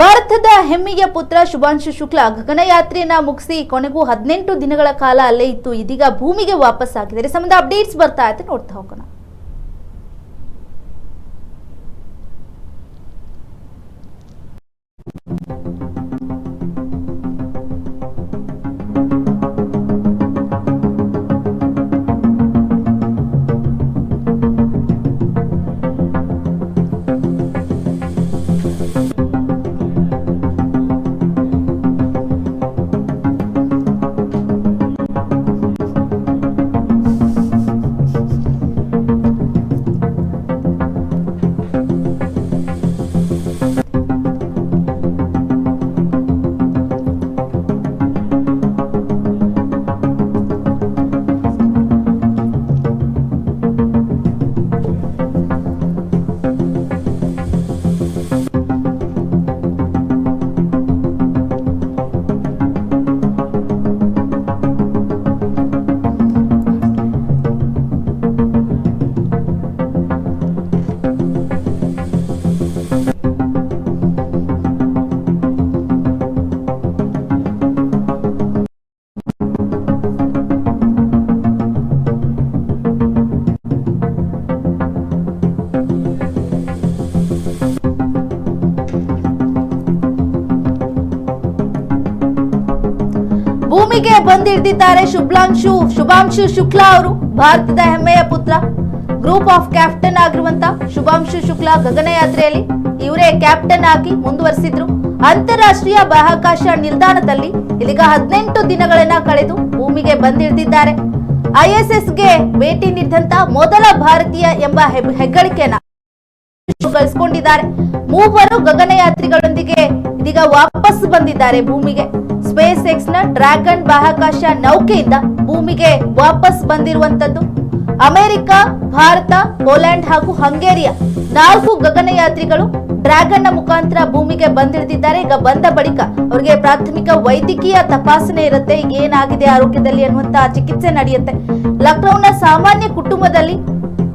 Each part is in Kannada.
ಭಾರತದ ಹೆಮ್ಮೆಯ ಪುತ್ರ ಶುಭಾಂಶು ಶುಕ್ಲಾ ಗಗನಯಾತ್ರೆಯನ್ನ ಮುಗಿಸಿ ಕೊನೆಗೂ ಹದಿನೆಂಟು ದಿನಗಳ ಕಾಲ ಅಲ್ಲೇ ಇತ್ತು. ಇದೀಗ ಭೂಮಿಗೆ ವಾಪಸ್ ಆಗಿದ್ದಾರೆ ಸಂಬಂಧ ಅಪ್ಡೇಟ್ಸ್ ಬರ್ತಾ ಇದೆ ನೋಡ್ತಾ ಹೋಗೋಣ. ಭೂಮಿಗೆ ಬಂದಿಳಿದಿದ್ದಾರೆ ಶುಭ್ಲಾಂಶು, ಶುಭಾಂಶು ಶುಕ್ಲಾ ಅವರು, ಭಾರತದ ಹೆಮ್ಮೆಯ ಪುತ್ರ. ಗ್ರೂಪ್ ಆಫ್ ಕ್ಯಾಪ್ಟನ್ ಆಗಿರುವಂತ ಶುಭಾಂಶು ಶುಕ್ಲಾ ಗಗನಯಾತ್ರೆಯಲ್ಲಿ ಇವರೇ ಕ್ಯಾಪ್ಟನ್ ಆಗಿ ಮುಂದುವರೆಸಿದ್ರು. ಅಂತಾರಾಷ್ಟ್ರೀಯ ಬಾಹ್ಯಾಕಾಶ ನಿಲ್ದಾಣದಲ್ಲಿ ಇದೀಗ ಹದಿನೆಂಟು ದಿನಗಳನ್ನ ಕಳೆದು ಭೂಮಿಗೆ ಬಂದಿಳಿದಿದ್ದಾರೆ ಐಎಸ್ಎಸ್ಗೆ ಭೇಟಿ ನೀಡಿದಂತ ಮೊದಲ ಭಾರತೀಯ ಎಂಬ ಹೆಗ್- ಹೆಗ್ಗಳಿಕೆಯನ್ನ ಗಳಿಸಿಕೊಂಡಿದ್ದಾರೆ ಮೂವರು ಗಗನಯಾತ್ರಿಗಳೊಂದಿಗೆ ಇದೀಗ ವಾಪಸ್ ಬಂದಿದ್ದಾರೆ ಭೂಮಿಗೆ. ಸ್ಪೇಸ್ ಎಕ್ಸ್ನ ಡ್ರ್ಯಾಗನ್ ಬಾಹ್ಯಾಕಾಶ ನೌಕೆಯಿಂದ ಭೂಮಿಗೆ ವಾಪಸ್ ಬಂದಿರುವಂತದ್ದು ಅಮೆರಿಕ, ಭಾರತ ಪೋಲೆಂಡ್ ಹಾಗೂ ಹಂಗೇರಿಯ ನಾಲ್ಕು ಗಗನಯಾತ್ರಿಗಳು ಡ್ರ್ಯಾಗನ್ನ ಮುಖಾಂತರ ಭೂಮಿಗೆ ಬಂದಿಳಿದಿದ್ದಾರೆ ಈಗ ಬಂದ ಬಳಿಕ ಅವರಿಗೆ ಪ್ರಾಥಮಿಕ ವೈದ್ಯಕೀಯ ತಪಾಸಣೆ ಇರುತ್ತೆ. ಏನಾಗಿದೆ ಆರೋಗ್ಯದಲ್ಲಿ ಅನ್ನುವಂತಹ ಚಿಕಿತ್ಸೆ ನಡೆಯುತ್ತೆ. ಲಕ್ನೌನ ಸಾಮಾನ್ಯ ಕುಟುಂಬದಲ್ಲಿ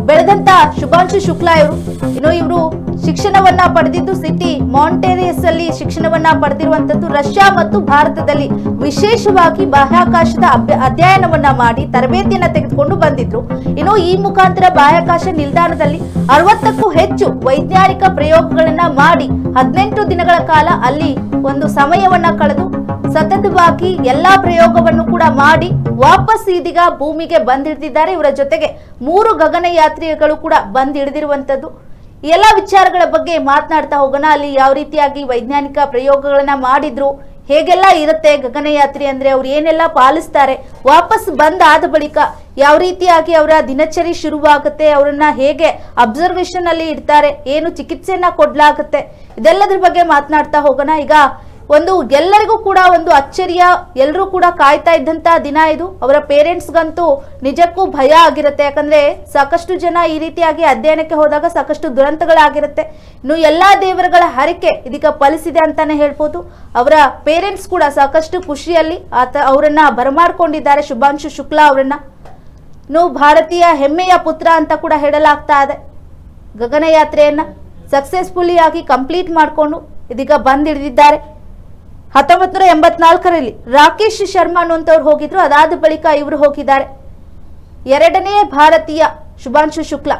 ಬೆಳೆದಂತ ಶುಭಾಂಶು ಶುಕ್ಲಾ ಇವರು. ಇನ್ನು ಇವರು ಶಿಕ್ಷಣವನ್ನ ಪಡೆದಿದ್ದು ಸಿಟಿ ಮಾಂಟೇರಿಯಸ್ ಅಲ್ಲಿ ಶಿಕ್ಷಣವನ್ನ ಪಡೆದಿರುವಂತದ್ದು ರಷ್ಯಾ ಮತ್ತು ಭಾರತದಲ್ಲಿ ವಿಶೇಷವಾಗಿ ಬಾಹ್ಯಾಕಾಶದ ಅಧ್ಯಯನವನ್ನ ಮಾಡಿ ತರಬೇತಿಯನ್ನ ತೆಗೆದುಕೊಂಡು ಬಂದಿದ್ರು. ಇನ್ನು ಈ ಮುಖಾಂತರ ಬಾಹ್ಯಾಕಾಶ ನಿಲ್ದಾಣದಲ್ಲಿ ಅರವತ್ತಕ್ಕೂ ಹೆಚ್ಚು ವೈಜ್ಞಾನಿಕ ಪ್ರಯೋಗಗಳನ್ನ ಮಾಡಿ ಹದಿನೆಂಟು ದಿನಗಳ ಕಾಲ ಅಲ್ಲಿ ಒಂದು ಸಮಯವನ್ನ ಕಳೆದು ಸತತವಾಗಿ ಎಲ್ಲಾ ಪ್ರಯೋಗವನ್ನು ಕೂಡ ಮಾಡಿ ವಾಪಸ್ ಇದೀಗ ಭೂಮಿಗೆ ಬಂದಿಳಿದಿದ್ದಾರೆ ಇವರ ಜೊತೆಗೆ ಮೂರು ಗಗನಯಾತ್ರಿಗಳು ಕೂಡ ಬಂದಿಳಿದಿರುವಂತದ್ದು ಎಲ್ಲ ವಿಚಾರಗಳ ಬಗ್ಗೆ ಮಾತನಾಡ್ತಾ ಹೋಗೋಣ. ಅಲ್ಲಿ ಯಾವ ರೀತಿಯಾಗಿ ವೈಜ್ಞಾನಿಕ ಪ್ರಯೋಗಗಳನ್ನ ಮಾಡಿದ್ರು, ಹೇಗೆಲ್ಲ ಇರುತ್ತೆ ಗಗನಯಾತ್ರಿ ಅಂದ್ರೆ, ಅವ್ರು ಏನೆಲ್ಲ ಪಾಲಿಸ್ತಾರೆ, ವಾಪಸ್ ಬಂದಾದ ಬಳಿಕ ಯಾವ ರೀತಿಯಾಗಿ ಅವರ ದಿನಚರಿ ಶುರುವಾಗುತ್ತೆ, ಅವರನ್ನ ಹೇಗೆ ಅಬ್ಸರ್ವೇಷನ್ ಅಲ್ಲಿ ಇಡ್ತಾರೆ, ಏನು ಚಿಕಿತ್ಸೆಯನ್ನ ಕೊಡ್ಲಾಗುತ್ತೆ, ಇದೆಲ್ಲದ್ರ ಬಗ್ಗೆ ಮಾತನಾಡ್ತಾ ಹೋಗೋಣ. ಈಗ ಒಂದು ಎಲ್ಲರಿಗೂ ಕೂಡ ಒಂದು ಅಚ್ಚರಿಯ ಎಲ್ಲರೂ ಕೂಡ ಕಾಯ್ತಾ ಇದ್ದಂತ ದಿನ ಇದು. ಅವರ ಪೇರೆಂಟ್ಸ್ಗಂತೂ ನಿಜಕ್ಕೂ ಭಯ ಆಗಿರುತ್ತೆ. ಯಾಕಂದ್ರೆ ಸಾಕಷ್ಟು ಜನ ಈ ರೀತಿಯಾಗಿ ಅಧ್ಯಯನಕ್ಕೆ ಹೋದಾಗ ಸಾಕಷ್ಟು ದುರಂತಗಳಾಗಿರುತ್ತೆ. ಇನ್ನು ಎಲ್ಲಾ ದೇವರುಗಳ ಹರಿಕೆ ಇದೀಗ ಫಲಿಸಿದೆ ಅಂತಾನೆ ಹೇಳ್ಬೋದು. ಅವರ ಪೇರೆಂಟ್ಸ್ ಕೂಡ ಸಾಕಷ್ಟು ಖುಷಿಯಲ್ಲಿ ಆತ ಅವರನ್ನ ಬರಮಾಡ್ಕೊಂಡಿದ್ದಾರೆ. ಶುಭಾಂಶು ಶುಕ್ಲಾ ಅವರನ್ನ. ಇನ್ನು ಭಾರತೀಯ ಹೆಮ್ಮೆಯ ಪುತ್ರ ಅಂತ ಕೂಡ ಹೇಳಲಾಗ್ತಾ ಇದೆ. ಗಗನಯಾತ್ರೆಯನ್ನ ಸಕ್ಸಸ್ಫುಲಿ ಆಗಿ ಕಂಪ್ಲೀಟ್ ಮಾಡಿಕೊಂಡು ಇದೀಗ ಬಂದಿಳಿದಿದ್ದಾರೆ. ಹತ್ತೊಂಬತ್ತು ನೂರ ಎಂಬತ್ನಾಲ್ಕರಲ್ಲಿ ರಾಕೇಶ್ ಶರ್ಮಾ ಅನ್ನುವಂಥವ್ರು ಹೋಗಿದ್ರು. ಅದಾದ ಬಳಿಕ ಇವರು ಹೋಗಿದ್ದಾರೆ. ಎರಡನೇ ಭಾರತೀಯ ಶುಭಾಂಶು ಶುಕ್ಲ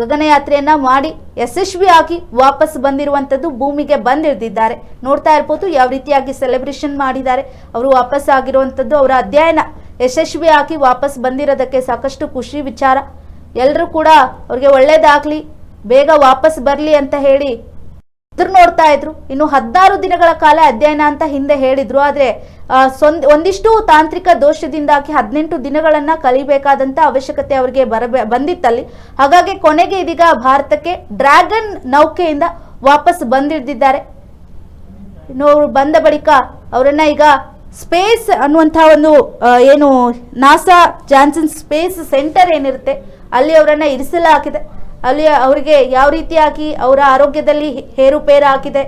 ಗಗನಯಾತ್ರೆಯನ್ನ ಮಾಡಿ ಯಶಸ್ವಿಯಾಗಿ ವಾಪಸ್ ಬಂದಿರುವಂಥದ್ದು ಭೂಮಿಗೆ ಬಂದಿಳಿದಿದ್ದಾರೆ. ನೋಡ್ತಾ ಇರ್ಬೋದು ಯಾವ ರೀತಿಯಾಗಿ ಸೆಲೆಬ್ರೇಷನ್ ಮಾಡಿದ್ದಾರೆ. ಅವರು ವಾಪಸ್ ಆಗಿರುವಂಥದ್ದು ಅವರ ಅಧ್ಯಯನ ಯಶಸ್ವಿಯಾಗಿ ವಾಪಸ್ ಬಂದಿರೋದಕ್ಕೆ ಸಾಕಷ್ಟು ಖುಷಿ ವಿಚಾರ. ಎಲ್ಲರೂ ಕೂಡ ಅವ್ರಿಗೆ ಒಳ್ಳೇದಾಗ್ಲಿ, ಬೇಗ ವಾಪಸ್ ಬರಲಿ ಅಂತ ಹೇಳಿ ನೋಡ್ತಾ ಇದ್ರು. ಇನ್ನು ಹದಿನಾರು ದಿನಗಳ ಕಾಲ ಅಧ್ಯಯನ ಅಂತ ಹಿಂದೆ ಹೇಳಿದ್ರು. ಆದ್ರೆ ಒಂದಿಷ್ಟು ತಾಂತ್ರಿಕ ದೋಷದಿಂದಾಗಿ ಹದಿನೆಂಟು ದಿನಗಳನ್ನ ಕಲಿಬೇಕಾದಂತ ಅವಶ್ಯಕತೆ ಅವರಿಗೆ ಬರಬೇ, ಬಂದಿತ್ತಲ್ಲಿ. ಹಾಗಾಗಿ ಕೊನೆಗೆ ಇದೀಗ ಭಾರತಕ್ಕೆ ಡ್ರ್ಯಾಗನ್ ನೌಕೆಯಿಂದ ವಾಪಸ್ ಬಂದಿಳಿದಿದ್ದಾರೆ ಇನ್ನು ಅವರು ಬಂದ ಬಳಿಕ ಅವರನ್ನ ಈಗ ಸ್ಪೇಸ್ ಅನ್ನುವಂತಹ ಒಂದು ಏನು, ನಾಸಾ ಜಾನ್ಸನ್ ಸ್ಪೇಸ್ ಸೆಂಟರ್ ಏನಿರುತ್ತೆ, ಅಲ್ಲಿ ಅವರನ್ನ ಇರಿಸಲಾಗಿದೆ. ಅಲ್ಲಿ ಅವರಿಗೆ ಯಾವ ರೀತಿಯಾಗಿ ಅವರ ಆರೋಗ್ಯದಲ್ಲಿ ಹೇರುಪೇರು ಆಗಿದೆ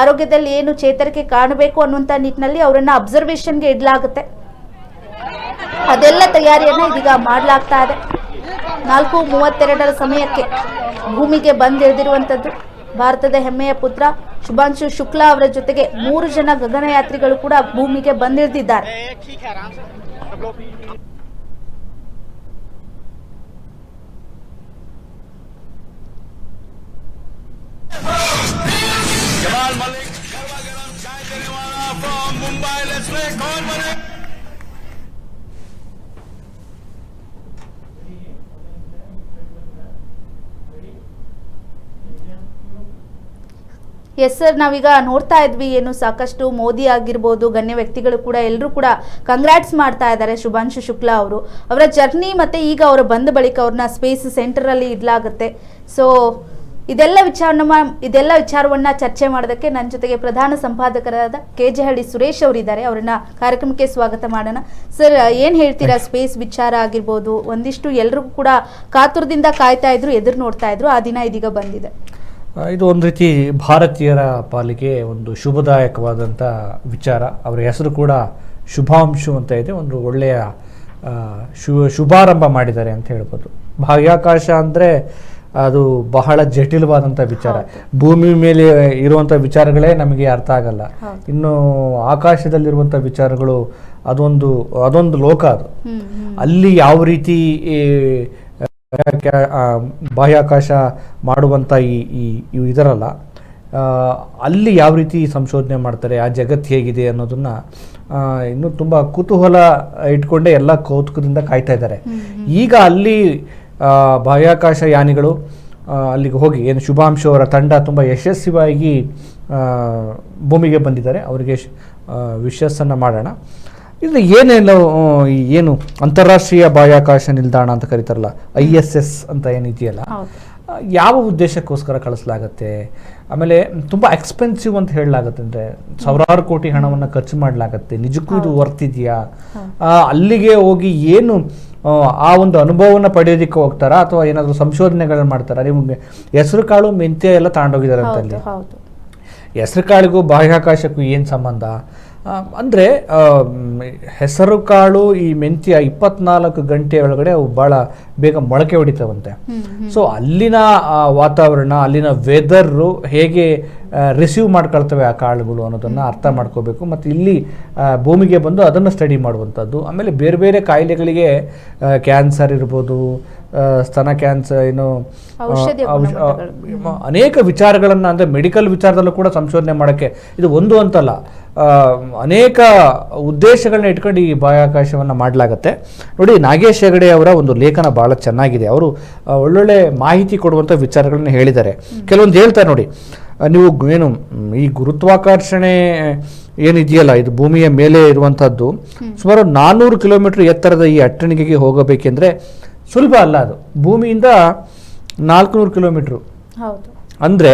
ಆರೋಗ್ಯದಲ್ಲಿ ಏನು ಚೇತರಿಕೆ ಕಾಣಬೇಕು ಅನ್ನುವಂಥ ನಿಟ್ಟಿನಲ್ಲಿ ಅವರನ್ನು ಅಬ್ಸರ್ವೇಷನ್ಗೆ ಇಡಲಾಗುತ್ತೆ. ಅದೆಲ್ಲ ತಯಾರಿಯನ್ನ ಇದೀಗ ಮಾಡಲಾಗ್ತಾ ಇದೆ. ನಾಲ್ಕು ಮೂವತ್ತೆರಡರ ಸಮಯಕ್ಕೆ ಭೂಮಿಗೆ ಬಂದಿಳಿದಿರುವಂಥದ್ದು ಭಾರತದ ಹೆಮ್ಮೆಯ ಪುತ್ರ ಶುಭಾಂಶು ಶುಕ್ಲಾ ಅವರ ಜೊತೆಗೆ ಮೂರು ಜನ ಗಗನಯಾತ್ರಿಗಳು ಕೂಡ ಭೂಮಿಗೆ ಬಂದಿಳಿದಿದ್ದಾರೆ. जमाल मलिक गरबा गरम चाय देने वाला फ्रॉम मुंबई लेट्स प्ले कौन बने ಎಸ್ ಸರ್ ನಾವೀಗ ನೋಡ್ತಾ ಇದ್ವಿ ಏನು ಸಾಕಷ್ಟು ಮೋದಿ ಆಗಿರ್ಬೋದು ಗಣ್ಯ ವ್ಯಕ್ತಿಗಳು ಕೂಡ ಎಲ್ಲರೂ ಕೂಡ ಕಂಗ್ರಾಟ್ಸ್ ಮಾಡ್ತಾ ಇದ್ದಾರೆ ಶುಭಾಂಶು ಶುಕ್ಲಾ ಅವರು ಅವರ ಜರ್ನಿ ಮತ್ತೆ ಈಗ ಅವರು ಬಂದ ಬಳಿಕ ಅವ್ರನ್ನ ಸ್ಪೇಸ್ ಸೆಂಟರಲ್ಲಿ ಇಡಲಾಗುತ್ತೆ ಸೊ ಇದೆಲ್ಲ ವಿಚಾರನ ಇದೆಲ್ಲ ವಿಚಾರವನ್ನ ಚರ್ಚೆ ಮಾಡೋದಕ್ಕೆ ನನ್ನ ಜೊತೆಗೆ ಪ್ರಧಾನ ಸಂಪಾದಕರಾದ ಕೆ ಜೆ ಹಳ್ಳಿ ಸುರೇಶ್ ಅವರಿದ್ದಾರೆ. ಅವರನ್ನ ಕಾರ್ಯಕ್ರಮಕ್ಕೆ ಸ್ವಾಗತ ಮಾಡೋಣ. ಸರ್ ಏನ್ ಹೇಳ್ತೀರಾ? ಸ್ಪೇಸ್ ವಿಚಾರ ಆಗಿರ್ಬೋದು ಒಂದಿಷ್ಟು ಎಲ್ರಿಗೂ ಕೂಡ ಕಾತುರದಿಂದ ಕಾಯ್ತಾ ಇದ್ರು ಎದುರು ನೋಡ್ತಾ ಇದ್ರು ಆ ದಿನ ಇದೀಗ ಬಂದಿದೆ. ಇದು ಒಂದು ರೀತಿ ಭಾರತೀಯರ ಪಾಲಿಗೆ ಒಂದು ಶುಭದಾಯಕವಾದಂಥ ವಿಚಾರ. ಅವರ ಹೆಸರು ಕೂಡ ಶುಭಾಂಶು ಅಂತ ಇದೆ. ಒಂದು ಒಳ್ಳೆಯ ಶು ಶುಭಾರಂಭ ಮಾಡಿದ್ದಾರೆ ಅಂತ ಹೇಳ್ಬೋದು. ಬಾಹ್ಯಾಕಾಶ ಅಂದರೆ ಅದು ಬಹಳ ಜಟಿಲವಾದಂಥ ವಿಚಾರ. ಭೂಮಿ ಮೇಲೆ ಇರುವಂಥ ವಿಚಾರಗಳೇ ನಮಗೆ ಅರ್ಥ ಆಗಲ್ಲ. ಇನ್ನು ಆಕಾಶದಲ್ಲಿರುವಂಥ ವಿಚಾರಗಳು ಅದೊಂದು ಅದೊಂದು ಲೋಕ ಅದು. ಅಲ್ಲಿ ಯಾವ ರೀತಿ ಈ, ಬಾಹ್ಯಾಕಾಶ ಮಾಡುವಂಥ ಈ ಈ ಇದರಲ್ಲ ಅಲ್ಲಿ ಯಾವ ರೀತಿ ಸಂಶೋಧನೆ ಮಾಡ್ತಾರೆ ಆ ಜಗತ್ತು ಹೇಗಿದೆ ಅನ್ನೋದನ್ನ ಇನ್ನೂ ತುಂಬ ಕುತೂಹಲ ಇಟ್ಕೊಂಡೇ ಎಲ್ಲ ಕೌತುಕದಿಂದ ಕಾಯ್ತಾ ಇದ್ದಾರೆ. ಈಗ ಅಲ್ಲಿ ಬಾಹ್ಯಾಕಾಶ ಯಾನಿಗಳು ಅಲ್ಲಿಗೆ ಹೋಗಿ ಏನು ಶುಭಾಂಶು ಅವರ ತಂಡ ತುಂಬ ಯಶಸ್ವಿಯಾಗಿ ಭೂಮಿಗೆ ಬಂದಿದ್ದಾರೆ. ಅವರಿಗೆ ವಿಶ್ವಾಸನ್ನು ಮಾಡೋಣ. ಇದು ಏನೇನು ಏನು ಅಂತಾರಾಷ್ಟ್ರೀಯ ಬಾಹ್ಯಾಕಾಶ ನಿಲ್ದಾಣ ಅಂತ ಕರೀತಾರಲ್ಲ ಐ ಎಸ್ ಎಸ್ ಅಂತ ಏನಿದೆಯಲ್ಲ ಯಾವ ಉದ್ದೇಶಕ್ಕೋಸ್ಕರ ಕಳಿಸಲಾಗತ್ತೆ? ಆಮೇಲೆ ತುಂಬ ಎಕ್ಸ್ಪೆನ್ಸಿವ್ ಅಂತ ಹೇಳಲಾಗತ್ತೆ. ಅಂದರೆ ಸಾವಿರಾರು ಕೋಟಿ ಹಣವನ್ನು ಖರ್ಚು ಮಾಡಲಾಗತ್ತೆ. ನಿಜಕ್ಕೂ ಇದು ವರ್ತಿದೆಯಾ ಅಲ್ಲಿಗೆ ಹೋಗಿ ಏನು ಆ, ಒಂದು ಅನುಭವವನ್ನು ಪಡೆಯೋದಕ್ಕೆ ಹೋಗ್ತಾರಾ? ಅಥವಾ ಏನಾದರೂ ಸಂಶೋಧನೆಗಳನ್ನ ಮಾಡ್ತಾರಾ? ನಿಮಗೆ ಹೆಸರು ಕಾಳು ಮೆಂತ್ಯ ಎಲ್ಲ ತಗೊಂಡೋಗಿದ್ದಾರೆ ಅಂತ ಹೆಸರು ಕಾಳಿಗೂ ಬಾಹ್ಯಾಕಾಶಕ್ಕೂ ಏನು ಸಂಬಂಧ? ಅಂದ್ರೆ ಹೆಸರು ಕಾಳು ಈ ಮೆಂತ್ಯ ಇಪ್ಪತ್ನಾಲ್ಕು ಗಂಟೆ ಒಳಗಡೆ ಅವು ಭಾಳ ಬೇಗ ಮೊಳಕೆ ಹೊಡಿತಾವಂತೆ. ಸೊ ಅಲ್ಲಿನ ವಾತಾವರಣ ಅಲ್ಲಿನ ವೆದರು ಹೇಗೆ ರಿಸೀವ್ ಮಾಡ್ಕೊಳ್ತವೆ ಆ ಕಾಳುಗಳು ಅನ್ನೋದನ್ನು ಅರ್ಥ ಮಾಡ್ಕೋಬೇಕು. ಮತ್ತು ಇಲ್ಲಿ ಭೂಮಿಗೆ ಬಂದು ಅದನ್ನು ಸ್ಟಡಿ ಮಾಡುವಂಥದ್ದು. ಆಮೇಲೆ ಬೇರೆ ಬೇರೆ ಕಾಯಿಲೆಗಳಿಗೆ ಕ್ಯಾನ್ಸರ್ ಇರ್ಬೋದು ಸ್ತನ ಕ್ಯಾನ್ಸರ್ ಏನು ಅನೇಕ ವಿಚಾರಗಳನ್ನು ಅಂದರೆ ಮೆಡಿಕಲ್ ವಿಚಾರದಲ್ಲೂ ಕೂಡ ಸಂಶೋಧನೆ ಮಾಡೋಕ್ಕೆ ಇದು ಒಂದು ಅಂತಲ್ಲ. ಅನೇಕ ಉದ್ದೇಶಗಳನ್ನ ಇಟ್ಕೊಂಡು ಈ ಬಾಹ್ಯಾಕಾಶವನ್ನು ಮಾಡಲಾಗತ್ತೆ. ನೋಡಿ ನಾಗೇಶ್ ಹೆಗಡೆ ಅವರ ಒಂದು ಲೇಖನ ಭಾಳ ಚೆನ್ನಾಗಿದೆ. ಅವರು ಒಳ್ಳೊಳ್ಳೆ ಮಾಹಿತಿ ಕೊಡುವಂಥ ವಿಚಾರಗಳನ್ನ ಹೇಳಿದ್ದಾರೆ. ಕೆಲವೊಂದು ಹೇಳ್ತಾರೆ ನೋಡಿ ನೀವು ಏನು ಈ ಗುರುತ್ವಾಕರ್ಷಣೆ ಏನಿದೆಯಲ್ಲ ಇದು ಭೂಮಿಯ ಮೇಲೆ ಇರುವಂಥದ್ದು ಸುಮಾರು ನಾನ್ನೂರು ಕಿಲೋಮೀಟರ್ ಎತ್ತರದ ಈ ಅಟ್ಟಣಿಗೆಗೆ ಹೋಗಬೇಕೆಂದ್ರೆ ಸುಲಭ ಅಲ್ಲ ಅದು. ಭೂಮಿಯಿಂದ ನಾಲ್ಕುನೂರು ಕಿಲೋಮೀಟ್ರು. ಅಂದರೆ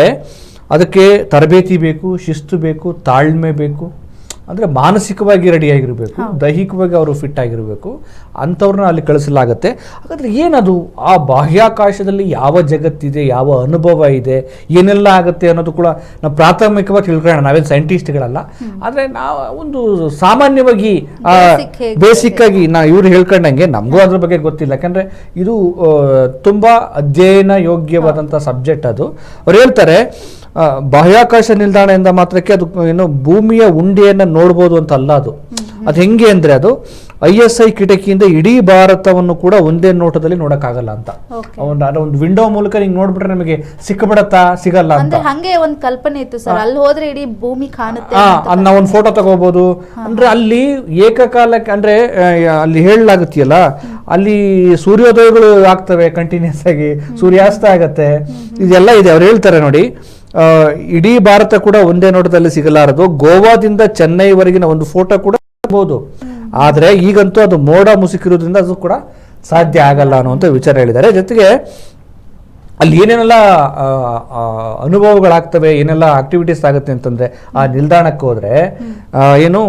ಅದಕ್ಕೆ ತರಬೇತಿ ಬೇಕು ಶಿಸ್ತು ಬೇಕು ತಾಳ್ಮೆ ಬೇಕು. ಅಂದರೆ ಮಾನಸಿಕವಾಗಿ ರೆಡಿಯಾಗಿರಬೇಕು ದೈಹಿಕವಾಗಿ ಅವರು ಫಿಟ್ ಆಗಿರಬೇಕು. ಅಂಥವ್ರನ್ನ ಅಲ್ಲಿ ಕಳಿಸಲಾಗತ್ತೆ. ಹಾಗಾದರೆ ಏನದು? ಆ ಬಾಹ್ಯಾಕಾಶದಲ್ಲಿ ಯಾವ ಜಗತ್ತಿದೆ ಯಾವ ಅನುಭವ ಇದೆ ಏನೆಲ್ಲ ಆಗುತ್ತೆ ಅನ್ನೋದು ಕೂಡ ನಾವು ಪ್ರಾಥಮಿಕವಾಗಿ ತಿಳ್ಕೊಳ್ಳೋಣ. ನಾವೇನು ಸೈಂಟಿಸ್ಟ್ಗಳಲ್ಲ ಆದರೆ ನಾವು ಒಂದು ಸಾಮಾನ್ಯವಾಗಿ ಬೇಸಿಕ್ ಆಗಿ ನಾ ಇವ್ರು ಹೇಳ್ಕೊಂಡಂಗೆ ನಮಗೂ ಅದ್ರ ಬಗ್ಗೆ ಗೊತ್ತಿಲ್ಲ. ಯಾಕಂದರೆ ಇದು ತುಂಬಾ ಅಧ್ಯಯನ ಯೋಗ್ಯವಾದಂಥ ಸಬ್ಜೆಕ್ಟ್ ಅದು. ಅವ್ರು ಹೇಳ್ತಾರೆ ಆ, ಬಾಹ್ಯಾಕಾಶ ನಿಲ್ದಾಣದಿಂದ ಮಾತ್ರಕ್ಕೆ ಅದು ಏನು ಭೂಮಿಯ ಉಂಡೆಯನ್ನ ನೋಡ್ಬೋದು ಅಂತ ಅಲ್ಲ ಅದು ಅದು ಹೆಂಗೆ ಅಂದ್ರೆ ಅದು ಐ ಎಸ್ ಐ ಕಿಟಕಿಯಿಂದ ಇಡೀ ಭಾರತವನ್ನು ಕೂಡ ಒಂದೇ ನೋಟದಲ್ಲಿ ನೋಡಕ್ಕಾಗಲ್ಲ ಅಂತ. ಒಂದು ಒಂದು ವಿಂಡೋ ಮೂಲಕ ಹಿಂಗೆ ನೋಡ್ಬಿಟ್ರೆ ನಮಗೆ ಸಿಕ್ಕಬಿಡತ್ತಾ ಸಿಗಲ್ಲ ಅಂತ. ಹಂಗೆ ಒಂದು ಕಲ್ಪನೆ ಇತ್ತು ಸರ್. ಅಲ್ಲಿ ಹೋದ್ರೆ ಇಡೀ ಭೂಮಿ ಕಾಣುತ್ತೆ ಅದ್ ನಾವೊಂದು ಫೋಟೋ ತಗೋಬಹುದು ಅಂದ್ರೆ ಅಲ್ಲಿ ಏಕಕಾಲಕ್ಕೆ ಅಂದ್ರೆ ಅಲ್ಲಿ ಹೇಳಲಾಗುತ್ತಿಯಲ್ಲ ಅಲ್ಲಿ ಸೂರ್ಯೋದಯಗಳು ಆಗ್ತವೆ ಕಂಟಿನ್ಯೂಸ್ ಆಗಿ ಸೂರ್ಯಾಸ್ತ ಆಗತ್ತೆ. ಇದೆಲ್ಲ ಇದೆ. ಅವ್ರು ಹೇಳ್ತಾರೆ ನೋಡಿ ಇಡೀ ಭಾರತ ಕೂಡ ಒಂದೇ ನೋಟದಲ್ಲಿ ಸಿಗಲಾರದು. ಗೋವಾದಿಂದ ಚೆನ್ನೈವರೆಗಿನ ಒಂದು ಫೋಟೋ ಕೂಡ ಸಿಗಬಹುದು. ಆದರೆ ಈಗಂತೂ ಅದು ಮೋಡ ಮುಸುಕಿರೋದ್ರಿಂದ ಅದು ಕೂಡ ಸಾಧ್ಯ ಆಗಲ್ಲ ಅನ್ನುವಂಥ ವಿಚಾರ ಹೇಳಿದ್ದಾರೆ. ಜೊತೆಗೆ ಅಲ್ಲಿ ಏನೇನೆಲ್ಲ ಅನುಭವಗಳಾಗ್ತವೆ, ಏನೆಲ್ಲ ಆಕ್ಟಿವಿಟೀಸ್ ಆಗುತ್ತೆ ಅಂತಂದ್ರೆ ಆ ನಿಲ್ದಾಣಕ್ಕೆ ಹೋದರೆ ಏನು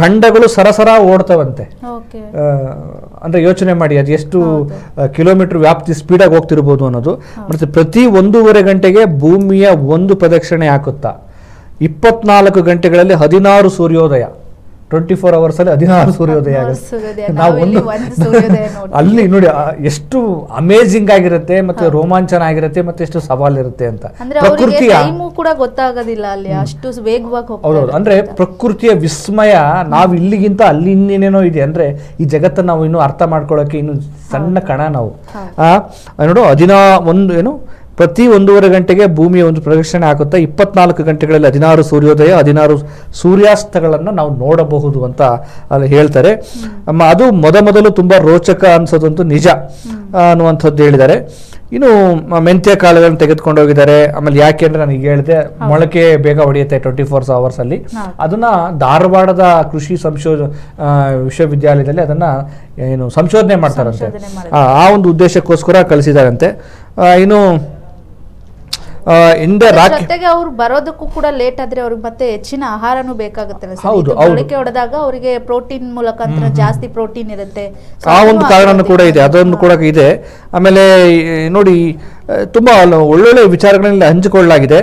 ಖಂಡಗಳು ಸರಸರ ಓಡ್ತವಂತೆ. ಅಂದ್ರೆ ಯೋಚನೆ ಮಾಡಿ ಅದು ಎಷ್ಟು ಕಿಲೋಮೀಟರ್ ವ್ಯಾಪ್ತಿ ಸ್ಪೀಡಾಗಿ ಹೋಗ್ತಿರ್ಬೋದು ಅನ್ನೋದು. ಮತ್ತೆ ಪ್ರತಿ ಒಂದೂವರೆ ಗಂಟೆಗೆ ಭೂಮಿಯ ಒಂದು ಪ್ರದಕ್ಷಿಣೆ ಹಾಕುತ್ತಾ. ಇಪ್ಪತ್ನಾಲ್ಕು ಗಂಟೆಗಳಲ್ಲಿ ಹದಿನಾರು ಸೂರ್ಯೋದಯ. ಟ್ವೆಂಟಿ ಫೋರ್ ಅವರ್ಸ್ ಅಲ್ಲಿ ಹದಿನಾರು ಸೂರ್ಯೋದಯ ಆಗುತ್ತೆ. ನಾವು ಒಂದು. ಅಲ್ಲಿ ನೋಡಿ ಎಷ್ಟು ಅಮೇಜಿಂಗ್ ಆಗಿರುತ್ತೆ ಮತ್ತೆ ರೋಮಾಂಚನ ಆಗಿರುತ್ತೆ ಮತ್ತೆ ಎಷ್ಟು ಸವಾಲಿರುತ್ತೆ ಅಂತ. ಅಂದ್ರೆ ಪ್ರಕೃತಿಯ ಕೂಡ ಗೊತ್ತಾಗೋದಿಲ್ಲ ಅಲ್ಲಿ ಅಷ್ಟು ವೇಗವಾಗಿ ಹೌದೌದು. ಇರುತ್ತೆ ಅಂದ್ರೆ ಪ್ರಕೃತಿಯ ವಿಸ್ಮಯ ನಾವು ಇಲ್ಲಿಗಿಂತ ಅಲ್ಲಿ ಇನ್ನೇನೇನೋ ಇದೆ ಅಂದ್ರೆ ಈ ಜಗತ್ತನ್ನ ನಾವು ಇನ್ನು ಅರ್ಥ ಮಾಡ್ಕೊಳ್ಳೋಕೆ ಇನ್ನು ಸಣ್ಣ ಕಣ ನಾವು. ಆ ನೋಡು ಹದಿನಾ ಒಂದು ಏನು ಪ್ರತಿ ಒಂದೂವರೆ ಗಂಟೆಗೆ ಭೂಮಿಯ ಒಂದು ಪ್ರದಕ್ಷಿಣೆ ಆಗುತ್ತಾ. ಇಪ್ಪತ್ನಾಲ್ಕು ಗಂಟೆಗಳಲ್ಲಿ ಹದಿನಾರು ಸೂರ್ಯೋದಯ ಹದಿನಾರು ಸೂರ್ಯಾಸ್ತಗಳನ್ನು ನಾವು ನೋಡಬಹುದು ಅಂತ ಅಲ್ಲಿ ಹೇಳ್ತಾರೆ. ಅದು ಮೊದಮೊದಲು ತುಂಬ ರೋಚಕ ಅನ್ಸೋದಂತೂ ನಿಜ ಅನ್ನುವಂಥದ್ದು ಹೇಳಿದ್ದಾರೆ. ಇನ್ನು ಮೆಂತ್ಯ ಕಾಳುಗಳನ್ನು ತೆಗೆದುಕೊಂಡು ಹೋಗಿದ್ದಾರೆ. ಆಮೇಲೆ ಯಾಕೆ ಅಂದ್ರೆ ನನಗೆ ಹೇಳಿದೆ ಮೊಳಕೆ ಬೇಗ ಹೊಡೆಯುತ್ತೆ ಟ್ವೆಂಟಿ ಫೋರ್ ಅವರ್ಸ್ ಅಲ್ಲಿ ಅದನ್ನ ಧಾರವಾಡದ ಕೃಷಿ ಸಂಶೋಧ ವಿಶ್ವವಿದ್ಯಾಲಯದಲ್ಲಿ ಅದನ್ನ ಏನು ಸಂಶೋಧನೆ ಮಾಡ್ತಾರಂತೆ. ಆ ಒಂದು ಉದ್ದೇಶಕ್ಕೋಸ್ಕರ ಕಳಿಸಿದಾರಂತೆ. ಆ, ಇನ್ನು ಹಿಂದೆ ರಾಕಿ ಜೊತೆಗೆ ಅವ್ರು ಬರೋದಕ್ಕೂ ಕೂಡ ಲೇಟ್ ಆದ್ರೆ ಅವ್ರಿಗೆ ಮತ್ತೆ ಹೆಚ್ಚಿನ ಆಹಾರನೂ ಬೇಕಾಗುತ್ತಲ್ಲ ಸರ್. ಹೌದು, ಇದು ಹೌದು. ಮೊಳಕೆ ಹೊಡೆದಾಗ ಅವರಿಗೆ ಪ್ರೋಟೀನ್ ಮುಖಾಂತರ ಜಾಸ್ತಿ ಪ್ರೋಟೀನ್ ಇರುತ್ತೆ. ಆ ಒಂದು ಕಾರಣನೂ ಕೂಡ ಇದೆ. ಅದೊಂದು ಕೂಡ ಇದೆ. ಆಮೇಲೆ ಈ ನೋಡಿ ಆ, ತುಂಬಾ ಒಳ್ಳೊಳ್ಳೆ ವಿಚಾರಗಳಲ್ಲಿ ಹಂಚಿಕೊಳ್ಳಲಾಗಿದೆ.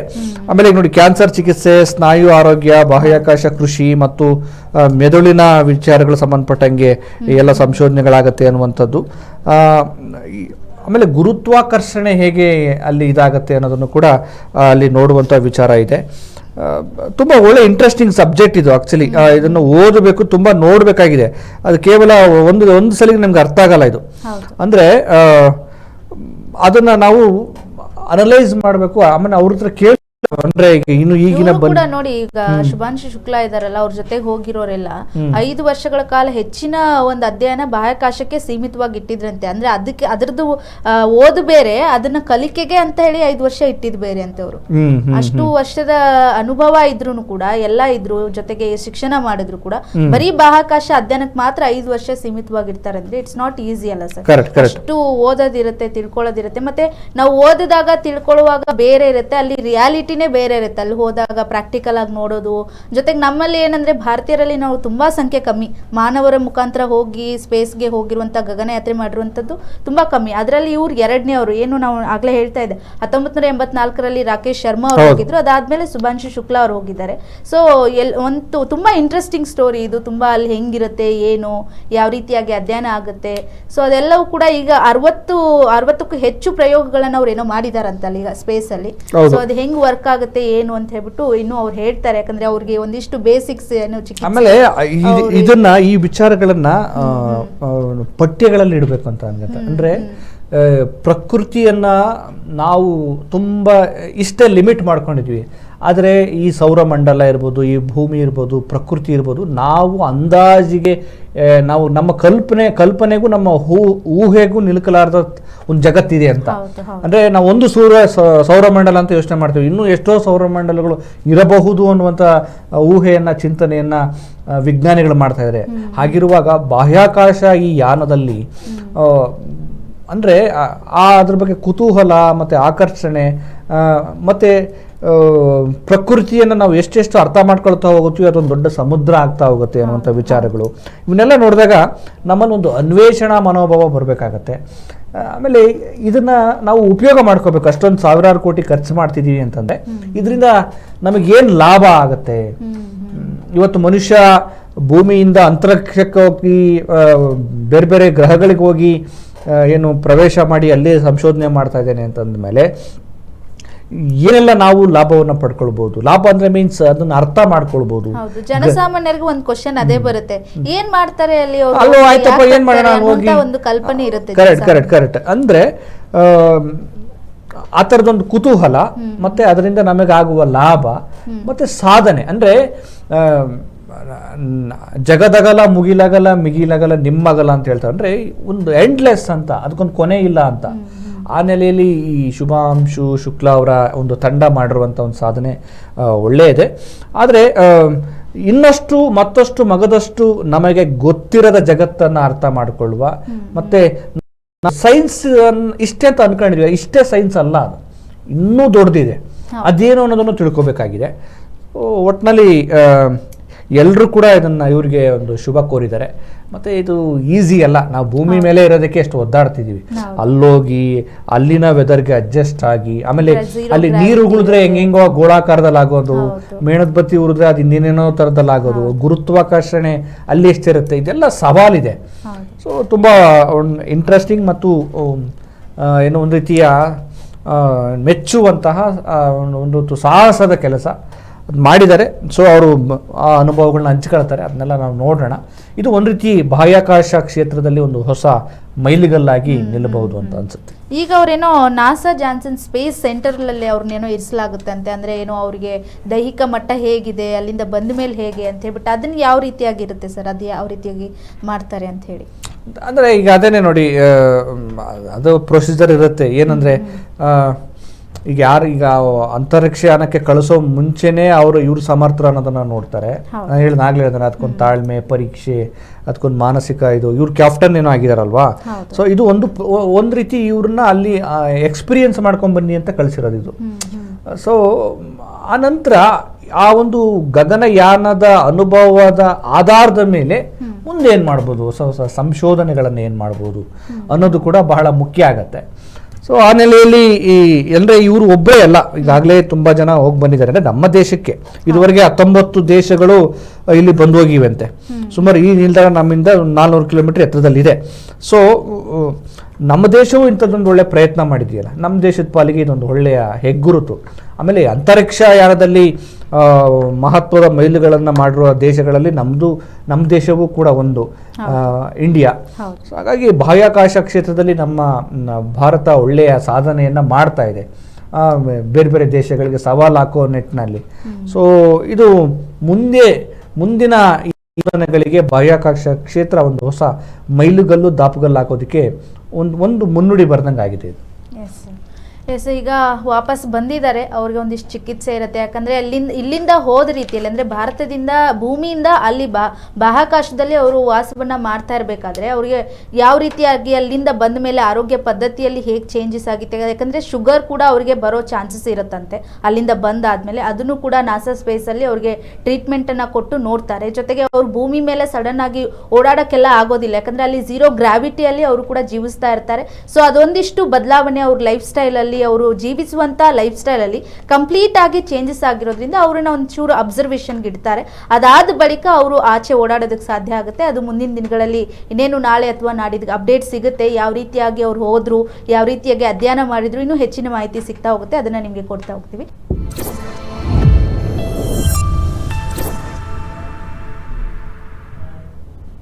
ಆಮೇಲೆ ಈಗ ನೋಡಿ ಕ್ಯಾನ್ಸರ್ ಚಿಕಿತ್ಸೆ ಸ್ನಾಯು ಆರೋಗ್ಯ ಬಾಹ್ಯಾಕಾಶ ಕೃಷಿ ಮತ್ತು ಆ, ಮೆದುಳಿನ ವಿಚಾರಗಳು ಸಂಬಂಧಪಟ್ಟಂಗೆ ಎಲ್ಲ ಸಂಶೋಧನೆಗಳಾಗತ್ತೆ ಅನ್ನುವಂಥದ್ದು. ಆ, ಈ- ಆಮೇಲೆ ಗುರುತ್ವಾಕರ್ಷಣೆ ಹೇಗೆ ಅಲ್ಲಿ ಇದಾಗತ್ತೆ ಅನ್ನೋದನ್ನು ಕೂಡ ಅಲ್ಲಿ ನೋಡುವಂಥ ವಿಚಾರ ಇದೆ. ತುಂಬ ಒಳ್ಳೆ ಇಂಟ್ರೆಸ್ಟಿಂಗ್ ಸಬ್ಜೆಕ್ಟ್ ಇದು ಆ್ಯಕ್ಚುಲಿ ಇದನ್ನು ಓದಬೇಕು ತುಂಬ ನೋಡಬೇಕಾಗಿದೆ. ಅದು ಕೇವಲ ಒಂದು ಒಂದು ಸಲಿಗೆ ನಮ್ಗೆ ಅರ್ಥ ಆಗಲ್ಲ ಇದು. ಅಂದರೆ ಅದನ್ನು ನಾವು ಅನಲೈಸ್ ಮಾಡಬೇಕು ಆಮೇಲೆ ಅವ್ರ ಹತ್ರ ಕೇಳಿ ಅಂದರೆ ಈಗ ಇನ್ನು ಈಗಿನ ಇವ್ರು ಕೂಡ ನೋಡಿ ಈಗ ಶುಭಾಂಶು ಶುಕ್ಲಾ ಇದಾರಲ್ಲ ಅವ್ರ ಜೊತೆಗೆ ಹೋಗಿರೋರೆಲ್ಲ ಐದು ವರ್ಷಗಳ ಕಾಲ ಹೆಚ್ಚಿನ ಒಂದು ಅಧ್ಯಯನ ಬಾಹ್ಯಾಕಾಶಕ್ಕೆ ಸೀಮಿತವಾಗಿ ಇಟ್ಟಿದ್ರಂತೆ. ಅಂದ್ರೆ ಅದಕ್ಕೆ ಅದ್ರದ್ದು ಓದು ಬೇರೆ ಅದನ್ನ ಕಲಿಕೆಗೆ ಅಂತ ಹೇಳಿ ಐದು ವರ್ಷ ಇಟ್ಟಿದ್ ಬೇರೆ ಅಂತ ಅವರು. ಅಷ್ಟು ವರ್ಷದ ಅನುಭವ ಇದ್ರು ಕೂಡ ಎಲ್ಲ ಇದ್ರು ಜೊತೆಗೆ ಶಿಕ್ಷಣ ಮಾಡಿದ್ರು ಕೂಡ ಬರೀ ಬಾಹ್ಯಾಕಾಶ ಅಧ್ಯಯನಕ್ಕೆ ಮಾತ್ರ ಐದು ವರ್ಷ ಸೀಮಿತವಾಗಿರ್ತಾರೆ ಅಂದ್ರೆ ಇಟ್ಸ್ ನಾಟ್ ಈಸಿ ಅಲ್ಲ ಸರ್. ಅಷ್ಟು ಓದೋದಿರುತ್ತೆ ತಿಳ್ಕೊಳ್ಳೋದಿರುತ್ತೆ. ಮತ್ತೆ ನಾವು ಓದಿದಾಗ ತಿಳ್ಕೊಳ್ಳುವಾಗ ಬೇರೆ ಇರುತ್ತೆ ಅಲ್ಲಿ ರಿಯಾಲಿಟಿನೇ ಬೇರೆ ಇರುತ್ತೆ. ಅಲ್ಲಿ ಹೋದಾಗ ಪ್ರಾಕ್ಟಿಕಲ್ ಆಗಿ ನೋಡೋದು. ಜೊತೆಗೆ ನಮ್ಮಲ್ಲಿ ಏನಂದ್ರೆ ಭಾರತೀಯರಲ್ಲಿ ನಾವು ತುಂಬಾ ಸಂಖ್ಯೆ ಕಮ್ಮಿ. ಮಾನವರ ಮುಖಾಂತರ ಹೋಗಿ ಸ್ಪೇಸ್ಗೆ ಹೋಗಿರುವಂತ ಗಗನಯಾತ್ರೆ ಮಾಡಿರುವಂತದ್ದು ತುಂಬಾ ಕಮ್ಮಿ. ಅದರಲ್ಲಿ ಇವ್ರು ಎರಡನೇ ಅವರು. ಏನು ನಾವು ಆಗ್ಲೇ ಹೇಳ್ತಾ ಇದ್ದೆ. ಹತ್ತೊಂಬತ್ತು ನೂರ ಎಂಬತ್ನಾಲ್ಕರಲ್ಲಿ ರಾಕೇಶ್ ಶರ್ಮಾ ಅವರು. ಹೋಗಿದ್ರು. ಅದಾದ್ಮೇಲೆ ಸುಭಾಂಶು ಶುಕ್ಲಾ ಅವರು ಹೋಗಿದ್ದಾರೆ. ಸೊ ಎಲ್ ಒಂದು ತುಂಬಾ ಇಂಟ್ರೆಸ್ಟಿಂಗ್ ಸ್ಟೋರಿ ಇದು. ತುಂಬಾ ಅಲ್ಲಿ ಹೆಂಗಿರುತ್ತೆ ಏನು ಯಾವ ರೀತಿಯಾಗಿ ಅಧ್ಯಯನ ಆಗುತ್ತೆ. ಸೊ ಅದೆಲ್ಲವೂ ಕೂಡ ಈಗ ಅರವತ್ತು ಅರವತ್ತಕ್ಕೂ ಹೆಚ್ಚು ಪ್ರಯೋಗಗಳನ್ನ ಅವ್ರು ಏನೋ ಮಾಡಿದಾರಂತಲ್ಲ ಈಗ ಸ್ಪೇಸ್ ಅಲ್ಲಿ. ಸೊ ಅದು ಹೆಂಗ್ ವರ್ಕ್ ಆಗುತ್ತೆ ಏನು ಅಂತ ಹೇಳ್ಬಿಟ್ಟು ಇನ್ನು ಅವ್ರು ಹೇಳ್ತಾರೆ. ಯಾಕಂದ್ರೆ ಅವ್ರಿಗೆ ಒಂದಿಷ್ಟು ಬೇಸಿಕ್ಸ್ ಏನು ಆಮೇಲೆ ಇದ್- ಇದನ್ನ ಈ ವಿಚಾರಗಳನ್ನ ಆ, ಆ, ಪಠ್ಯಗಳಲ್ಲಿ ಇಡಬೇಕು ಅಂತ ಅನ್ಸುತ್ತೆ. ಅಂದ್ರೆ ಆ, ಪ್ರಕೃತಿಯನ್ನ ನಾವು ತುಂಬ ಇಷ್ಟೇ ಲಿಮಿಟ್ ಮಾಡ್ಕೊಂಡಿದ್ವಿ. ಆದರೆ ಈ ಸೌರಮಂಡಲ ಇರ್ಬೋದು ಈ ಭೂಮಿ ಇರ್ಬೋದು ಪ್ರಕೃತಿ ಇರ್ಬೋದು ನಾವು ಅಂದಾಜಿಗೆ ಆ, ನಾವು ನಮ್ಮ ಕಲ್ಪನೆ ಕಲ್ಪನೆಗೂ ನಮ್ಮ ಹೂ ಊಹೆಗೂ ನಿಲುಕಲಾರದ ಒಂದು ಜಗತ್ತಿದೆ ಅಂತ. ಅಂದ್ರೆ ನಾವು ಒಂದು ಸೂರ್ಯ ಸೌರಮಂಡಲ ಅಂತ ಯೋಚನೆ ಮಾಡ್ತೀವಿ. ಇನ್ನೂ ಎಷ್ಟೋ ಸೌರಮಂಡಲಗಳು ಇರಬಹುದು ಅನ್ನುವಂಥ ಊಹೆಯನ್ನು ಚಿಂತನೆಯನ್ನ ವಿಜ್ಞಾನಿಗಳು ಮಾಡ್ತಾ ಇದ್ದಾರೆ ಹಾಗಿರುವಾಗ ಬಾಹ್ಯಾಕಾಶ ಈ ಯಾನದಲ್ಲಿ ಅಂದರೆ ಆ- ಅದ್ರ ಬಗ್ಗೆ ಕುತೂಹಲ ಮತ್ತೆ ಆಕರ್ಷಣೆ ಮತ್ತು ಪ್ರಕೃತಿಯನ್ನು ನಾವು ಎಷ್ಟೆಷ್ಟು ಅರ್ಥ ಮಾಡ್ಕೊಳ್ತಾ ಹೋಗುತ್ತೀವಿ ಅದೊಂದು ದೊಡ್ಡ ಸಮುದ್ರ ಆಗ್ತಾ ಹೋಗುತ್ತೆ ಅನ್ನುವಂಥ ವಿಚಾರಗಳು. ಇವನ್ನೆಲ್ಲ ನೋಡಿದಾಗ ನಮ್ಮಲ್ಲಿ ಒಂದು ಅನ್ವೇಷಣಾ ಮನೋಭಾವ ಬರಬೇಕಾಗತ್ತೆ. ಆಮೇಲೆ ಇದನ್ನ ನಾವು ಉಪಯೋಗ ಮಾಡ್ಕೋಬೇಕು. ಅಷ್ಟೊಂದು ಸಾವಿರಾರು ಕೋಟಿ ಖರ್ಚು ಮಾಡ್ತಿದ್ದೀವಿ ಅಂತಂದ್ರೆ ಇದರಿಂದ ನಮಗೇನು ಲಾಭ ಆಗುತ್ತೆ? ಇವತ್ತು ಮನುಷ್ಯ ಭೂಮಿಯಿಂದ ಅಂತರಿಕ್ಷಕ್ಕೆ ಹೋಗಿ ಬೇರೆ ಬೇರೆ ಗ್ರಹಗಳಿಗೆ ಹೋಗಿ ಏನು ಪ್ರವೇಶ ಮಾಡಿ ಅಲ್ಲೇ ಸಂಶೋಧನೆ ಮಾಡ್ತಾ ಇದ್ದೇನೆ ಅಂತಂದ್ಮೇಲೆ ಏನೆಲ್ಲ ನಾವು ಲಾಭವನ್ನು ಪಡ್ಕೊಳ್ಬಹುದು ಲಾಭ ಅಂದ್ರೆ ಮೀನ್ಸ್ ಅದನ್ನ ಅರ್ಥ ಮಾಡ್ಕೊಳ್ಬಹುದು ಹೌದು ಜನಸಾಮಾನ್ಯರಿಗೆ ಒಂದು ಕ್ವಶನ್ ಅದೇ ಬರುತ್ತೆ. ಏನ್ ಮಾಡ್ತಾರೆ ಅಲ್ಲಿ? ಅಲ್ಲೋ ಆಯ್ತಪ್ಪ ಏನ್ ಮಾಡೋಣ ಹೋಗಿ. ಒಂದು ಕಲ್ಪನೆ ಇರುತ್ತೆ ಕರೆಕ್ಟ್ ಕರೆಕ್ಟ್ ಕರೆಕ್ಟ್ ಅಂದ್ರೆ ಆ ಥರದೊಂದು ಕುತೂಹಲ ಮತ್ತೆ ಅದರಿಂದ ನಮಗಾಗುವ ಲಾಭ ಮತ್ತೆ ಸಾಧನೆ. ಅಂದ್ರೆ ಜಗದಗಲ ಮುಗಿಲಗಲ ಮಿಗಿಲಗಲ ನಿಮ್ಮಗಲ ಅಂತ ಹೇಳ್ತಾರೆ. ಅಂದ್ರೆ ಒಂದು ಎಂಡ್ಲೆಸ್ ಅಂತ ಅದಕ್ಕೊಂದು ಕೊನೆ ಇಲ್ಲ ಅಂತ. ಆ ನೆಲೆಯಲ್ಲಿ ಈ ಶುಭಾಂಶು ಶುಕ್ಲಾ ಅವರ ಒಂದು ತಂಡ ಮಾಡಿರುವಂಥ ಒಂದು ಸಾಧನೆ ಒಳ್ಳೆಯದೆ. ಆದರೆ ಇನ್ನಷ್ಟು ಮತ್ತಷ್ಟು ಮಗದಷ್ಟು ನಮಗೆ ಗೊತ್ತಿರದ ಜಗತ್ತನ್ನು ಅರ್ಥ ಮಾಡಿಕೊಳ್ಳುವ ಮತ್ತೆ ಸೈನ್ಸ್ ಇಷ್ಟೇ ಅಂತ ಅನ್ಕೊಂಡಿದ್ವಿ ಇಷ್ಟೇ ಸೈನ್ಸ್ ಅಲ್ಲ ಅದು. ಇನ್ನೂ ದೊಡ್ಡದಿದೆ ಅದೇನು ಅನ್ನೋದನ್ನು ತಿಳ್ಕೊಬೇಕಾಗಿದೆ. ಒಟ್ಟಿನಲ್ಲಿ ಎಲ್ಲರೂ ಕೂಡ ಇದನ್ನು ಇವರಿಗೆ ಒಂದು ಶುಭ ಕೋರಿದ್ದಾರೆ. ಮತ್ತೆ ಇದು ಈಸಿ ಅಲ್ಲ. ನಾವು ಭೂಮಿ ಮೇಲೆ ಇರೋದಕ್ಕೆ ಎಷ್ಟು ಒದ್ದಾಡ್ತಿದ್ದೀವಿ. ಅಲ್ಲೋಗಿ ಅಲ್ಲಿನ ವೆದರ್ಗೆ ಅಡ್ಜಸ್ಟ್ ಆಗಿ ಆಮೇಲೆ ಅಲ್ಲಿ ನೀರು ಉಳಿದ್ರೆ ಹೆಂಗೆಂಗೋ ಗೋಳಾಕಾರದಲ್ಲಿ ಆಗೋದು. ಮೇಣದ ಬತ್ತಿ ಉರಿದ್ರೆ ಅದು ಇನ್ನೇನೇನೋ ಥರದಲ್ಲಿ ಆಗೋದು ಗುರುತ್ವಾಕರ್ಷಣೆ ಅಲ್ಲಿ ಎಷ್ಟಿರುತ್ತೆ ಇದೆಲ್ಲ ಸವಾಲಿದೆ. ಸೊ ತುಂಬ ಇಂಟ್ರೆಸ್ಟಿಂಗ್ ಮತ್ತು ಏನೋ ಒಂದು ರೀತಿಯ ಮೆಚ್ಚುವಂತಹ ಒಂದು- ಸಾಹಸದ ಕೆಲಸ. ಮಾಡಿದ್ದಾರೆ. ಸೊ ಅವರು ಆ ಅನುಭವಗಳನ್ನ ಹಂಚ್ಕೊಳ್ತಾರೆ. ಅದನ್ನೆಲ್ಲ ನಾವು ನೋಡೋಣ. ಇದು ಒಂದು ರೀತಿ ಬಾಹ್ಯಾಕಾಶ ಕ್ಷೇತ್ರದಲ್ಲಿ ಒಂದು ಹೊಸ ಮೈಲಿಗಲ್ಲಾಗಿ ನಿಲ್ಲಬಹುದು ಅಂತ ಅನ್ಸುತ್ತೆ. ಈಗ ಅವರೇನೋ ನಾಸಾ ಜಾನ್ಸನ್ ಸ್ಪೇಸ್ ಸೆಂಟರ್ನಲ್ಲಿ ಅವ್ರನ್ನೇನೋ ಇರಿಸಲಾಗುತ್ತೆ ಅಂತೆ. ಅಂದ್ರೆ ಏನೋ ಅವರಿಗೆ ದೈಹಿಕ ಮಟ್ಟ ಹೇಗಿದೆ ಅಲ್ಲಿಂದ ಬಂದ ಮೇಲೆ ಹೇಗೆ ಅಂತ ಹೇಳ್ಬಿಟ್ಟು ಅದನ್ನ ಯಾವ ರೀತಿಯಾಗಿರುತ್ತೆ ಸರ್? ಅದು ಯಾವ ರೀತಿಯಾಗಿ ಮಾಡ್ತಾರೆ ಅಂತ ಹೇಳಿ. ಅಂದರೆ ಈಗ ಅದೇನೆ ನೋಡಿ ಅದು ಪ್ರೊಸೀಜರ್ ಇರುತ್ತೆ. ಏನಂದರೆ ಈಗ ಯಾರು ಈಗ ಅಂತರಿಕ್ಷ ಯಾನಕ್ಕೆ ಕಳಿಸೋ ಮುಂಚೆನೇ ಅವರು ಇವ್ರ ಸಮರ್ಥರು ಅನ್ನೋದನ್ನ ನೋಡ್ತಾರೆ. ನಾನು ಹೇಳಿದ ಆಗ್ಲೇ ಅದನ್ನ ಅದಕ್ಕೊಂದು ತಾಳ್ಮೆ ಪರೀಕ್ಷೆ ಅದಕ್ಕೊಂದು ಮಾನಸಿಕ ಇದು ಇವ್ರ ಕ್ಯಾಪ್ಟನ್ ಏನೋ ಆಗಿದಾರಲ್ವಾ. ಸೊ ಇದು ಒಂದು ಒಂದು ರೀತಿ ಇವ್ರನ್ನ ಅಲ್ಲಿ ಎಕ್ಸ್ಪೀರಿಯನ್ಸ್ ಮಾಡ್ಕೊಂಡ್ ಬನ್ನಿ ಅಂತ ಕಳಿಸಿರೋದು ಇದು. ಸೊ ಆ ನಂತರ ಆ ಒಂದು ಗಗನಯಾನದ ಅನುಭವದ ಆಧಾರದ ಮೇಲೆ ಮುಂದೆ ಏನು ಮಾಡ್ಬೋದು? ಹೊಸ ಹೊಸ ಸಂಶೋಧನೆಗಳನ್ನು ಏನು ಮಾಡ್ಬೋದು? ಅನ್ನೋದು ಕೂಡ ಬಹಳ ಮುಖ್ಯ ಆಗತ್ತೆ. ಸೊ ಆ ನೆಲೆಯಲ್ಲಿ ಈ ಅಂದರೆ ಇವರು ಒಬ್ಬರೇ ಅಲ್ಲ. ಈಗಾಗಲೇ ತುಂಬ ಜನ ಹೋಗಿ ಬಂದಿದ್ದಾರೆ. ಅಂದರೆ ನಮ್ಮ ದೇಶಕ್ಕೆ ಇದುವರೆಗೆ ಹತ್ತೊಂಬತ್ತು ದೇಶಗಳು ಇಲ್ಲಿ ಬಂದು ಹೋಗಿವಂತೆ ಸುಮಾರು ಈ ನಿಲ್ದಾಣ ನಮ್ಮಿಂದ ನಾಲ್ನೂರು ಕಿಲೋಮೀಟರ್ ಎತ್ತರದಲ್ಲಿದೆ. ಸೊ ನಮ್ಮ ದೇಶವು ಇಂಥದ್ದೊಂದು ಒಳ್ಳೆ ಪ್ರಯತ್ನ ಮಾಡಿದೆಯಲ್ಲ. ನಮ್ಮ ದೇಶದ ಪಾಲಿಗೆ ಇದೊಂದು ಒಳ್ಳೆಯ ಹೆಗ್ಗುರುತು. ಆಮೇಲೆ ಅಂತರಿಕ್ಷ ಯಾನದಲ್ಲಿ ಆ, ಮಹತ್ವದ ಮೈಲುಗಳನ್ನು ಮಾಡಿರುವ ದೇಶಗಳಲ್ಲಿ ನಮ್ಮದು ನಮ್ಮ ದೇಶವೂ ಕೂಡ ಒಂದು ಇಂಡಿಯಾ. ಹಾಗಾಗಿ ಬಾಹ್ಯಾಕಾಶ ಕ್ಷೇತ್ರದಲ್ಲಿ ನಮ್ಮ ಭಾರತ ಒಳ್ಳೆಯ ಸಾಧನೆಯನ್ನು ಮಾಡ್ತಾ ಇದೆ. ಬೇರೆ ಬೇರೆ ದೇಶಗಳಿಗೆ ಸವಾಲು ಹಾಕೋ ನಿಟ್ಟಿನಲ್ಲಿ. ಸೊ ಇದು ಮುಂದೆ ಮುಂದಿನ ಯೋಜನೆಗಳಿಗೆ ಬಾಹ್ಯಾಕಾಶ ಕ್ಷೇತ್ರ ಒಂದು ಹೊಸ ಮೈಲುಗಲ್ಲು ದಾಪುಗಲ್ಲು ಹಾಕೋದಕ್ಕೆ ಒಂದು ಒಂದು ಮುನ್ನುಡಿ ಬರ್ದಂಗೆ ಆಗಿದೆ ಇದು. ಎಸ್ ಈಗ ವಾಪಸ್ ಬಂದಿದ್ದಾರೆ. ಅವ್ರಿಗೆ ಒಂದಿಷ್ಟು ಚಿಕಿತ್ಸೆ ಇರುತ್ತೆ. ಯಾಕಂದ್ರೆ ಅಲ್ಲಿಂದ, ಇಲ್ಲಿಂದ ಹೋದ ರೀತಿಯಲ್ಲಿ, ಅಂದ್ರೆ ಭಾರತದಿಂದ ಭೂಮಿಯಿಂದ ಅಲ್ಲಿ ಬಾ, ಬಾಹ್ಯಾಕಾಶದಲ್ಲಿ ಅವರು ವಾಸವನ್ನ ಮಾಡ್ತಾ ಇರಬೇಕಾದ್ರೆ, ಅವ್ರಿಗೆ ಯಾವ ರೀತಿಯಾಗಿ ಅಲ್ಲಿಂದ ಬಂದ ಮೇಲೆ ಆರೋಗ್ಯ ಪದ್ಧತಿಯಲ್ಲಿ ಹೇಗೆ ಚೇಂಜಸ್ ಆಗುತ್ತೆ? ಯಾಕಂದ್ರೆ ಶುಗರ್ ಕೂಡ ಅವರಿಗೆ ಬರೋ ಚಾನ್ಸಸ್ ಇರುತ್ತಂತೆ. ಅಲ್ಲಿಂದ ಬಂದಾದ್ಮೇಲೆ ಅದನ್ನು ಕೂಡ ನಾಸಾ ಸ್ಪೇಸಲ್ಲಿ ಅವ್ರಿಗೆ ಟ್ರೀಟ್ಮೆಂಟ್ ಅನ್ನ ಕೊಟ್ಟು ನೋಡ್ತಾರೆ. ಜೊತೆಗೆ ಅವರು ಭೂಮಿ ಮೇಲೆ ಸಡನ್ ಆಗಿ ಓಡಾಡಕ್ಕೆಲ್ಲ ಆಗೋದಿಲ್ಲ. ಯಾಕಂದ್ರೆ ಅಲ್ಲಿ ಝೀರೋ ಗ್ರಾವಿಟಿಯಲ್ಲಿ ಅವರು ಕೂಡ ಜೀವಿಸ್ತಾ ಇರ್ತಾರೆ. ಸೊ ಅದೊಂದಿಷ್ಟು ಬದಲಾವಣೆ ಅವ್ರ ಲೈಫ್ ಸ್ಟೈಲ್ ಅಲ್ಲಿ ಅವರು ಜೀವಿಸುವಂಥ ಲೈಫ್ ಸ್ಟೈಲಲ್ಲಿ ಕಂಪ್ಲೀಟ್ ಆಗಿ ಚೇಂಜಸ್ ಆಗಿರೋದ್ರಿಂದ ಅವ್ರನ್ನ ಒಂಚೂರು ಅಬ್ಸರ್ವೇಷನ್ಗೆ ಇಡ್ತಾರೆ. ಅದಾದ ಬಳಿಕ ಅವರು ಆಚೆ ಓಡಾಡೋದಕ್ಕೆ ಸಾಧ್ಯ ಆಗುತ್ತೆ. ಅದು ಮುಂದಿನ ದಿನಗಳಲ್ಲಿ ಇನ್ನೇನು ನಾಳೆ ಅಥವಾ ನಾಡಿದ ಅಪ್ಡೇಟ್ ಸಿಗುತ್ತೆ. ಯಾವ ರೀತಿಯಾಗಿ ಅವ್ರು ಹೋದ್ರು, ಯಾವ ರೀತಿಯಾಗಿ ಅಧ್ಯಯನ ಮಾಡಿದ್ರು, ಇನ್ನೂ ಹೆಚ್ಚಿನ ಮಾಹಿತಿ ಸಿಗ್ತಾ ಹೋಗುತ್ತೆ. ಅದನ್ನ ನಿಮಗೆ ಕೊಡ್ತಾ ಹೋಗ್ತೀವಿ.